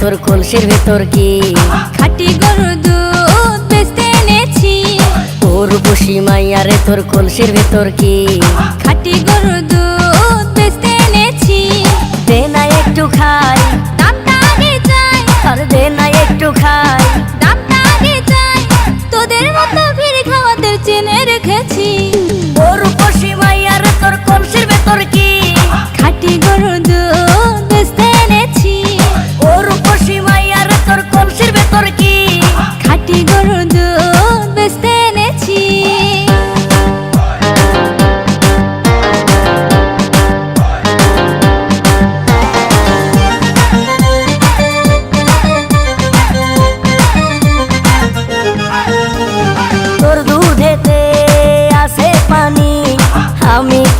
তোর কলসির ভেতর কি? খাটি গরুর দুধ বেচতে এনেছি। তোর বসি মাইয়ারে তোর কলসির ভেতর কি? খাটি গরুর দুধ বেচতে এনেছি। দে না একটু খাই। দামটা আগে চাই। আর দে না একটু খাই। দামটা আগে চাই। তোদের মতো ভিড় খাওয়াতে চেনে রেখেছি। তোর বসি মাইয়ারে তোর কলসির ভেতর কি? খাটি গরুর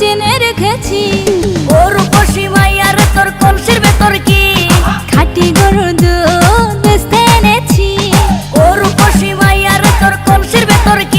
চেনে রেখেছি। ওর পশি মাইয়ার তোর কনসির ভেতর কি? খাটি গরুর দুধ এনেছি। ওর পশি মাইয়ার তোর কনসির ভেতর কি?